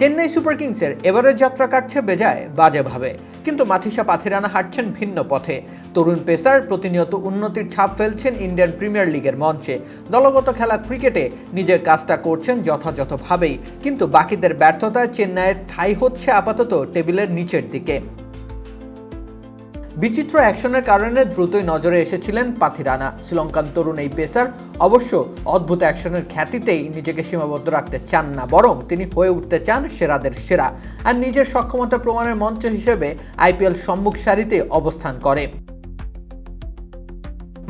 Chennai super কিংসের এবারের যাত্রা কাটছে বেজায়, বাজেভাবে। কিন্তু মাথিসা পাথিরানা হাঁটছেন ভিন্ন পথে। তরুণ পেসার প্রতিনিয়ত উন্নতির ছাপ ফেলছেন ইন্ডিয়ান প্রিমিয়ার লিগের মঞ্চে। দলগত খেলা ক্রিকেটে নিজের কাজটা করছেন যথাযথভাবেই। কিন্তু বাকিদের ব্যর্থতায় চেন্নাইয়ের ঠাই হচ্ছে আপাতত টেবিলের নিচের দিকে। বিচিত্র অ্যাকশনের কারণে দ্রুতই নজরে এসেছিলেন পাথিরানা শ্রীলঙ্কান তরুণ এই পেসার অবশ্য অদ্ভুত অ্যাকশনের খ্যাতিতেই নিজেকে সীমাবদ্ধ রাখতে চান না, বরং তিনি হয়ে উঠতে চান সেরাদের সেরা। আর নিজের সক্ষমতা প্রমাণের মঞ্চ হিসেবে আইপিএল সম্মুখ সারিতে অবস্থান করে।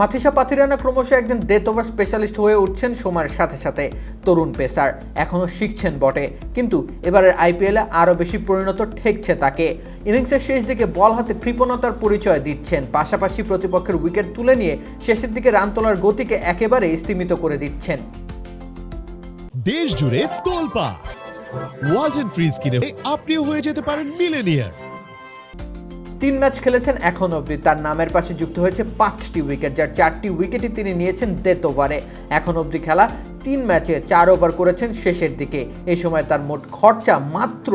মাথিসা পাথিরানা ক্রমশ একজন ডেথ ওভার স্পেশালিস্ট হয়ে উঠছেন সময়ের সাথে সাথে। তরুণ পেসার, এখনও শিখছেন বটে। কিন্তু এবারের আইপিএলে আরও বেশি পরিণত ঠেকছে তাকে। ইনিংসের শেষ দিকে বল হাতে কৃপণতার পরিচয় দিচ্ছেন। পাশাপাশি প্রতিপক্ষের উইকেট তুলে নিয়ে শেষের দিকে রান তোলার গতিকে একেবারে স্তিমিত করে দিচ্ছেন। দেশ জুড়ে তোলপা ওয়াজ এন্ড ফ্রিজ কিনে আপনিও হয়ে যেতে পারেন মিলেনিয়ার। তিন ম্যাচ খেলেছেন এখন অবধি। তার নামের পাশে যুক্ত হয়েছে পাঁচটি উইকেট, যার চারটি উইকেটই তিনি নিয়েছেন ডেথ ওভারে। এখন অবধি খেলা তিন ম্যাচে চার ওভার করেছেন শেষের দিকে। এই সময় তার মোট খরচা মাত্র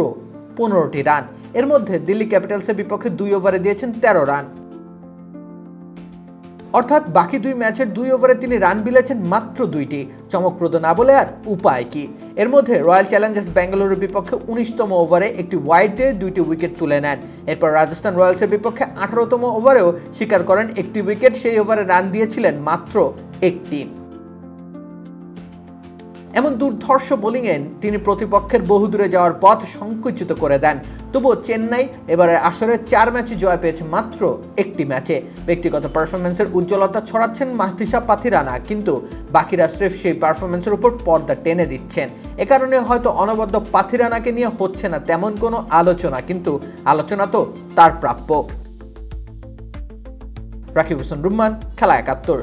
পনেরোটি রান। এর মধ্যে দিল্লি ক্যাপিটালসের বিপক্ষে দুই ওভারে দিয়েছেন তেরো রান। অর্থাৎ বাকি দুই ম্যাচের দুই ওভারে তিনি রান বিলেছেন মাত্র দুইটি। চমকপ্রদ না বলে আর উপায় কি? এর মধ্যে রয়্যাল চ্যালেঞ্জার্স ব্যাঙ্গালোরের বিপক্ষে উনিশতম ওভারে একটি ওয়াইডে দুইটি উইকেট তুলে নেন। এরপর রাজস্থান রয়্যালসের বিপক্ষে আঠারোতম ওভারেও স্বীকার করেন একটি উইকেট। সেই ওভারে রান দিয়েছিলেন মাত্র একটি। এমন দুর্ধর্ষ বোলিংয়ে তিনি প্রতিপক্ষের বহুদূরে যাওয়ার পথ সংকুচিত করে দেন। তবুও চেন্নাই এবারের আসরে চার ম্যাচে জয় পেয়েছে মাত্র একটি ম্যাচে। ব্যক্তিগত পারফরমেন্সের উজ্জ্বলতা ছড়াচ্ছেন মাহতিসা পাথিরানা, কিন্তু বাকিরা স্রেফ সেই পারফরমেন্সের উপর পর্দা টেনে দিচ্ছেন। এ কারণে হয়তো অনবদ্য পাথিরানাকে নিয়ে হচ্ছে না তেমন কোনো আলোচনা, কিন্তু আলোচনা তো তার প্রাপ্য। রাকিব হোসেন রুম্মান, খেলা একাত্তর।